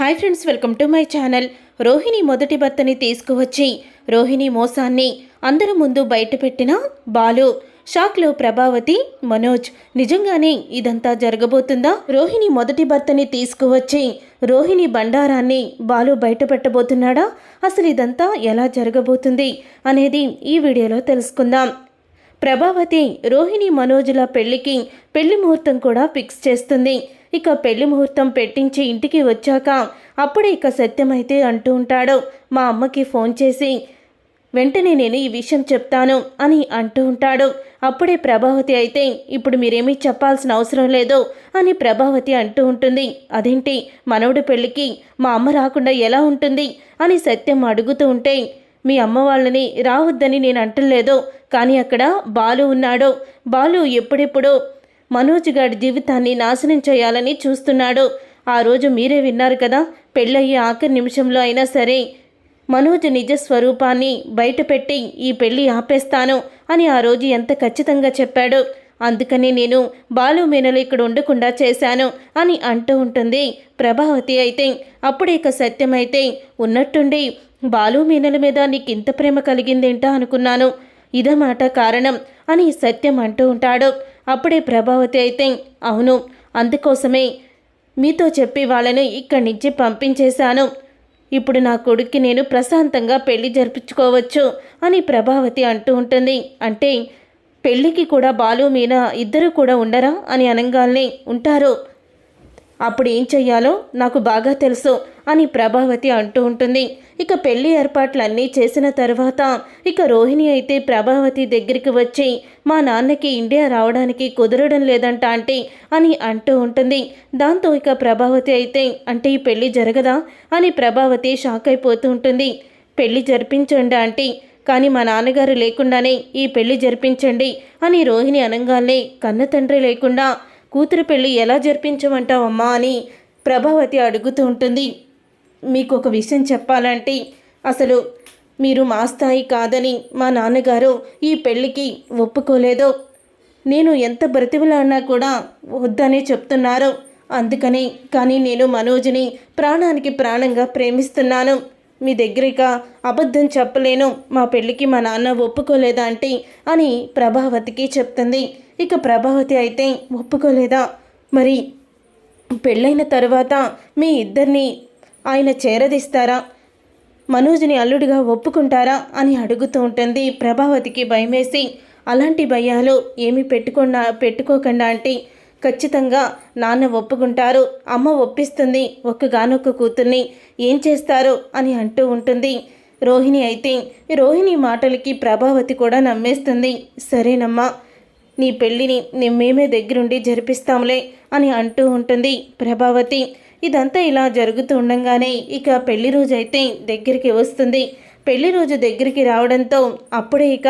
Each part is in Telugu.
Hi friends welcome to my channel Rohini మొదటి భర్తని తీసుకువచ్చి రోహిణి మోసాన్ని అందరి ముందు బయటపెట్టిన బాలు. షాక్లో ప్రభావతి మనోజ్. నిజంగానే ఇదంతా జరగబోతుందా? రోహిణి మొదటి భర్తని తీసుకువచ్చి రోహిణి బండారాన్ని బాలు బయట పెట్టబోతున్నాడా అసలు ఇదంతా ఎలా జరగబోతుంది అనేది ఈ వీడియోలో తెలుసుకుందాం. ప్రభావతి రోహిణి మనోజుల పెళ్ళికి పెళ్ళి ముహూర్తం కూడా ఫిక్స్ చేస్తుంది. ఇక పెళ్ళి ముహూర్తం పెట్టించి ఇంటికి వచ్చాక అప్పుడే ఇక సత్యమైతే అంటూ ఉంటాడు. మా అమ్మకి ఫోన్ చేసి వెంటనే నేను ఈ విషయం చెప్తాను అని అంటూ ఉంటాడు. అప్పుడే ప్రభావతి అయితే ఇప్పుడు మీరేమీ చెప్పాల్సిన అవసరం లేదు అని ప్రభావతి అంటూ ఉంటుంది. అదేంటి? మనవడి పెళ్ళికి మా అమ్మ రాకుండా ఎలా ఉంటుంది? అని సత్యం అడుగుతూ ఉంటే మీ అమ్మ వాళ్ళని రావద్దని నేను అంటలేదు. కానీ అక్కడ బాలు ఉన్నాడు. బాలు ఎప్పుడెప్పుడు మనోజ్ గారి జీవితాన్ని నాశనం చేయాలని చూస్తున్నాడు. ఆ రోజు మీరే విన్నారు కదా పెళ్ళయ్యే ఆఖరి నిమిషంలో అయినా సరే మనోజ్ నిజ స్వరూపాన్ని బయటపెట్టి ఈ పెళ్ళి ఆపేస్తాను అని ఆ రోజు ఎంత ఖచ్చితంగా చెప్పాడు. అందుకనే నేను బాలు మీనలు ఇక్కడ ఉండకుండా చేశాను అని అంటూ ఉంటుంది. ప్రభావతి అయితే అప్పుడే ఇక సత్యమైతే ఉన్నట్టుండి బాలు మీనల మీద నీకు ఇంత ప్రేమ కలిగిందేంటా అనుకున్నాను. ఇదమాట కారణం అని సత్యం అంటూ ఉంటాడు. అప్పుడే ప్రభావతి అయితే అవును అందుకోసమే మీతో చెప్పి వాళ్ళని ఇక్కడి నుంచి పంపించేశాను. ఇప్పుడు నా కొడుక్కి నేను ప్రశాంతంగా పెళ్ళి జరిపించుకోవచ్చు అని ప్రభావతి అంటూ ఉంటుంది. అంటే పెళ్ళికి కూడా బాలు మీన ఇద్దరు కూడా ఉండరా అని అనగానే ఉంటారు. అప్పుడు ఏం చెయ్యాలో నాకు బాగా తెలుసు అని ప్రభావతి అంటూ ఉంటుంది. ఇక పెళ్ళి ఏర్పాట్లన్నీ చేసిన తర్వాత ఇక రోహిణి అయితే ప్రభావతి దగ్గరికి వచ్చి మా నాన్నకి ఇండియా రావడానికి కుదరడం లేదంట ఆంటీ అని అంటూ ఉంటుంది. దాంతో ఇక ప్రభావతి అయితే అంటే ఈ పెళ్ళి జరగదా? అని ప్రభావతి షాక్ అయిపోతూ ఉంటుంది. పెళ్ళి జరిపించండి ఆంటీ కానీ మా నాన్నగారు లేకుండానే ఈ పెళ్ళి జరిపించండి అని రోహిణి అనగానే కన్న తండ్రి లేకుండా కూతురు పెళ్ళి ఎలా జరిపించమంటావమ్మా అని ప్రభావతి అడుగుతూ ఉంటుంది. మీకు ఒక విషయం చెప్పాలంటే అసలు మీరు మా స్థాయి కాదని మా నాన్నగారు ఈ పెళ్ళికి ఒప్పుకోలేదు. నేను ఎంత బ్రతిమలాడినా కూడా వద్దనే చెప్తున్నారు. అందుకని కానీ నేను మనోజ్ని ప్రాణానికి ప్రాణంగా ప్రేమిస్తున్నాను. మీ దగ్గరిక అబద్ధం చెప్పలేను మా పెళ్ళికి మా నాన్న ఒప్పుకోలేదా అంటే అని ప్రభావతికి చెప్తుంది. ఇక ప్రభావతి అయితే ఒప్పుకోలేదా? మరి పెళ్ళైన తర్వాత మీ ఇద్దరిని ఆయన చేరదీస్తారా? మనోజ్ని అల్లుడిగా ఒప్పుకుంటారా అని అడుగుతూ ఉంటుంది ప్రభావతికి భయమేసి. అలాంటి భయాలు ఏమీ పెట్టుకున్నా పెట్టుకోకుండా అంటే ఖచ్చితంగా నాన్న ఒప్పుకుంటారు. అమ్మ ఒప్పిస్తుంది. ఒక్కగానొక్క కూతుర్ని ఏం చేస్తారు? అని అంటూ ఉంటుంది. రోహిణి అయితే రోహిణి మాటలకి ప్రభావతి కూడా నమ్మేస్తుంది. సరేనమ్మా నీ పెళ్ళిని నేను మేమే దగ్గరుండి జరిపిస్తాంలే అని అంటూ ఉంటుంది ప్రభావతి. ఇదంతా ఇలా జరుగుతూ ఉండంగానే ఇక పెళ్ళి రోజు అయితే దగ్గరికి వస్తుంది. పెళ్ళి రోజు దగ్గరికి రావడంతో అప్పుడే ఇక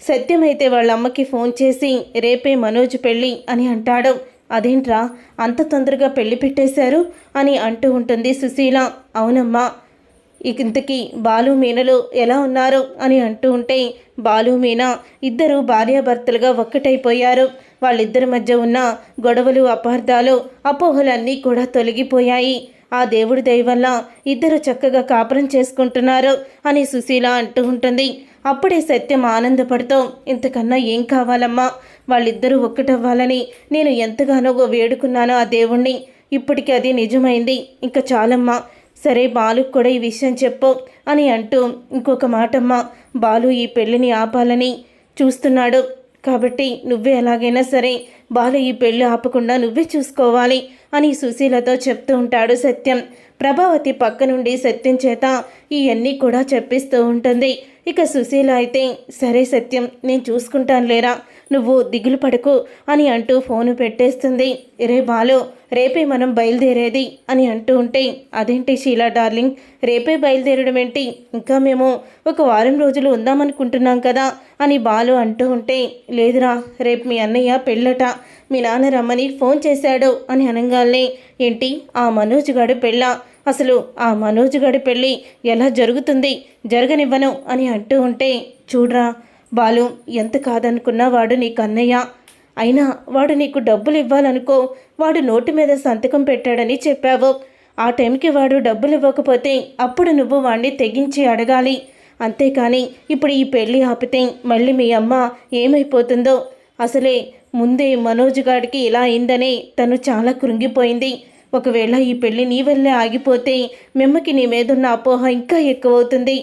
సత్యమైతే వాళ్ళ అమ్మకి ఫోన్ చేసి రేపే మనోజ్ పెళ్ళి అని అంటాడు. అదేంట్రా అంత తొందరగా పెళ్ళి పెట్టేశారు అని అంటూ ఉంటుంది సుశీల. అవునమ్మా ఇంతకీ బాలు మీనలు ఎలా ఉన్నారు? అని అంటూ ఉంటే బాలు మీన ఇద్దరు భార్యాభర్తలుగా ఒక్కటైపోయారు. వాళ్ళిద్దరి మధ్య ఉన్న గొడవలు అపార్థాలు అపోహలన్నీ కూడా తొలగిపోయాయి. ఆ దేవుడి దయ వల్ల ఇద్దరు చక్కగా కాపురం చేసుకుంటున్నారు అని సుశీల అంటూ ఉంటుంది. అప్పుడే సత్యం ఆనందపడుతూ ఇంతకన్నా ఏం కావాలమ్మా? వాళ్ళిద్దరూ ఒక్కటవ్వాలని నేను ఎంతగానో వేడుకున్నానో ఆ దేవుణ్ణి. ఇప్పటికి అది నిజమైంది. ఇంకా చాలమ్మా. సరే బాలుకు కూడా ఈ విషయం చెప్పు అని అంటూ ఇంకొక మాటమ్మ బాలు ఈ పెళ్ళిని ఆపాలని చూస్తున్నాడు. కాబట్టి నువ్వే ఎలాగైనా సరే బాలు ఈ పెళ్ళి ఆపకుండా నువ్వే చూసుకోవాలి. అని సుశీలతో చెప్తూ ఉంటాడు సత్యం. ప్రభావతి పక్క నుండి సత్యం చేత ఇవన్నీ కూడా చెప్పిస్తూ ఉంటుంది. ఇక సుశీల అయితే సరే సత్యం నేను చూసుకుంటాను లేరా నువ్వు దిగులు పడకు అని అంటూ ఫోను పెట్టేస్తుంది. రే బాలు రేపే మనం బయలుదేరేది అని అంటూ ఉంటే అదేంటి షీలా డార్లింగ్? రేపే బయలుదేరడం ఏంటి? ఇంకా మేము ఒక వారం రోజులు ఉందామనుకుంటున్నాం కదా అని బాలు అంటూ ఉంటే లేదురా రేపు మీ అన్నయ్య పెళ్ళట. మీ నాన్న రమ్మని ఫోన్ చేశాడు అని అనగానే ఏంటి? ఆ మనోజ్ గాడి పెళ్ళ? అసలు ఆ మనోజ్ గాడి పెళ్ళి ఎలా జరుగుతుంది? జరగనివ్వను అని అంటూ ఉంటే చూడ్రా బాలు ఎంత కాదనుకున్నా వాడు నీకు అన్నయ్య. అయినా వాడు నీకు డబ్బులు ఇవ్వాలనుకో వాడు నోటి మీద సంతకం పెట్టాడని చెప్పావు. ఆ టైంకి వాడు డబ్బులు ఇవ్వకపోతే అప్పుడు నువ్వు వాణ్ణి తెగించి అడగాలి. అంతేకాని ఇప్పుడు ఈ పెళ్ళి ఆపితే మళ్ళీ మీ అమ్మ ఏమైపోతుందో? అసలే ముందే మనోజ్ గాడికి ఇలా అయిందని తను చాలా కృంగిపోయింది. ఒకవేళ ఈ పెళ్ళి నీ వల్లే ఆగిపోతే మిమ్మకి నీ మీదున్న అపోహ ఇంకా ఎక్కువవుతుంది.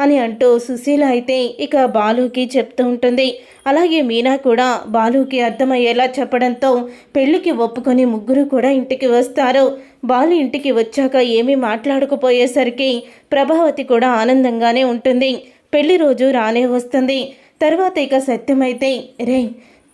అని అంటూ సుశీల అయితే ఇక బాలుకి చెప్తూ ఉంటుంది. అలాగే మీనా కూడా బాలుకి అర్థమయ్యేలా చెప్పడంతో పెళ్ళికి ఒప్పుకొని ముగ్గురు కూడా ఇంటికి వస్తారు. బాలు ఇంటికి వచ్చాక ఏమీ మాట్లాడకపోయేసరికి ప్రభావతి కూడా ఆనందంగానే ఉంటుంది. పెళ్ళి రోజు రానే వస్తుంది. తర్వాత ఇక సత్యమైతే రే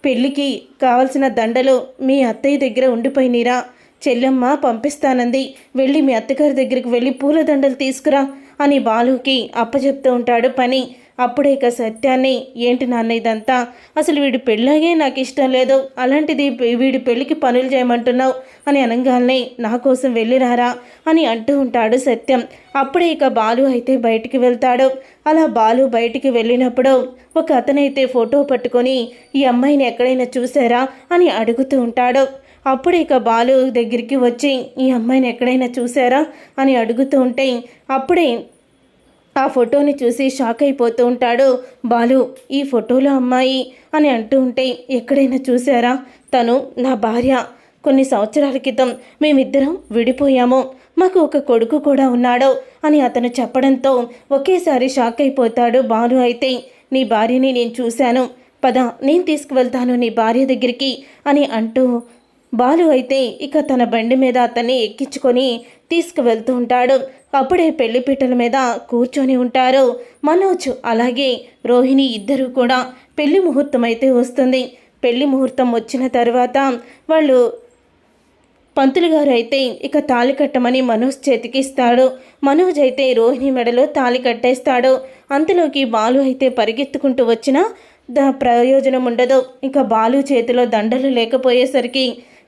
పెళ్ళికి కావలసిన దండలు మీ అత్తయ్య దగ్గర ఉండిపోయినీరా. చెల్లెమ్మ పంపిస్తానంది. వెళ్ళి మీ అత్తగారి దగ్గరికి వెళ్ళి పూల దండలు తీసుకురా. అని బాలుకి అప్పచెప్తూ ఉంటాడు పని. అప్పుడే ఇక సత్యాన్ని ఏంటి నాన్న ఇదంతా? అసలు వీడి పెళ్ళగే నాకు ఇష్టం లేదు. అలాంటిది వీడి పెళ్ళికి పనులు చేయమంటున్నావు అని అనగానే నా కోసం వెళ్ళిరారా? అని అంటూ ఉంటాడు సత్యం. అప్పుడే ఇక బాలు అయితే బయటికి వెళ్తాడు. అలా బాలు బయటికి వెళ్ళినప్పుడు ఒక అతనైతే ఫోటో పట్టుకొని ఈ అమ్మాయిని ఎక్కడైనా చూసారా అని అడుగుతూ ఉంటాడు. అప్పుడు ఇక బాలు దగ్గరికి వచ్చి ఈ అమ్మాయిని ఎక్కడైనా చూసారా అని అడుగుతూ ఉంటే అప్పుడే ఆ ఫోటోని చూసి షాక్ అయిపోతూ ఉంటాడు. బాలు ఈ ఫోటోలో అమ్మాయి అని అంటూ ఉంటే ఎక్కడైనా చూసారా తను నా భార్య. కొన్ని సంవత్సరాల క్రితం మేమిద్దరం విడిపోయాము. మాకు ఒక కొడుకు కూడా ఉన్నాడు అని అతను చెప్పడంతో ఒకేసారి షాక్ అయిపోతాడు బాలు అయితే. నీ భార్యని నేను చూశాను. పద నేను తీసుకువెళ్తాను నీ భార్య దగ్గరికి అని అంటూ బాలు అయితే ఇక తన బండి మీద అతన్ని ఎక్కించుకొని తీసుకువెళ్తూ ఉంటాడు. అప్పుడే పెళ్ళిపీటల మీద కూర్చొని ఉంటారు. మనోజ్ అలాగే రోహిణి ఇద్దరూ కూడా పెళ్ళి ముహూర్తం అయితే వస్తుంది. పెళ్ళి ముహూర్తం వచ్చిన తర్వాత వాళ్ళు పంతులు గారు అయితే ఇక తాళి కట్టమని మనోజ్ చేతికిస్తాడు మనోజ్ అయితే రోహిణి మెడలో తాళి కట్టేస్తాడు. అంతలోకి బాలు అయితే పరిగెత్తుకుంటూ వచ్చినా దా ప్రయోజనం ఉండదు. ఇక బాలు చేతిలో దండలు లేకపోయేసరికి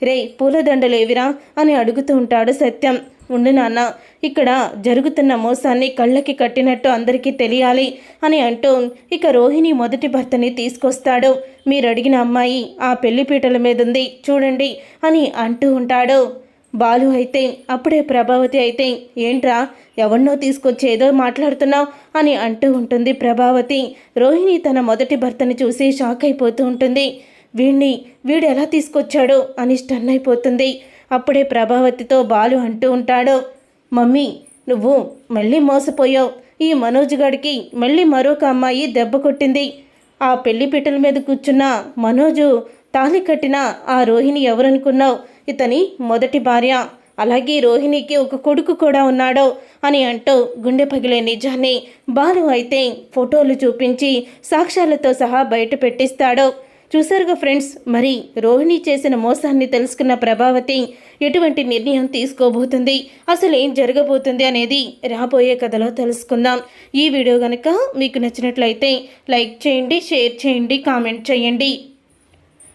రే పూలదండలేవిరా అని అడుగుతూ ఉంటాడు సత్యం. ఉండు నాన్న ఇక్కడ జరుగుతున్న మోసాన్ని కళ్ళకి కట్టినట్టు అందరికీ తెలియాలి అని అంటూ ఇక రోహిణి మొదటి భర్తని తీసుకొస్తాడు. మీరు అడిగిన అమ్మాయి ఆ పెళ్ళిపీటల మీద ఉంది చూడండి అని అంటూ ఉంటాడు. బాలు అయితే అప్పుడే ప్రభావతి అయితే ఏంట్రా ఎవరినో తీసుకొచ్చి ఏదో మాట్లాడుతున్నావు అని అంటూ ఉంటుంది ప్రభావతి. రోహిణి తన మొదటి భర్తని చూసి షాక్ అయిపోతూ ఉంటుంది. వీణ్ణి వీడు ఎలా తీసుకొచ్చాడో అని స్టన్ అయిపోతుంది. అప్పుడే ప్రభావతితో బాలు అంటూ ఉంటాడు మమ్మీ నువ్వు మళ్ళీ మోసపోయావు. ఈ మనోజ్ గడికి మళ్ళీ మరొక అమ్మాయి దెబ్బ కొట్టింది. ఆ పెళ్ళి పీటల మీద కూర్చున్న మనోజు తాలి కట్టిన ఆ రోహిణి ఎవరనుకున్నావు? ఇతని మొదటి భార్య. అలాగే రోహిణికి ఒక కొడుకు కూడా ఉన్నాడో అని అంటూ గుండె పగిలే నిజాన్ని బాలు అయితే ఫోటోలు చూపించి సాక్ష్యాలతో సహా బయట పెట్టిస్తాడు. చూశారుగా ఫ్రెండ్స్ మరి రోహిణి చేసిన మోసాన్ని తెలుసుకున్న ప్రభావతి ఎటువంటి నిర్ణయం తీసుకోబోతుంది అసలు ఏం జరగబోతుంది అనేది రాబోయే కథలో తెలుసుకుందాం. ఈ వీడియో కనుక మీకు నచ్చినట్లయితే లైక్ చేయండి షేర్ చేయండి కామెంట్ చేయండి.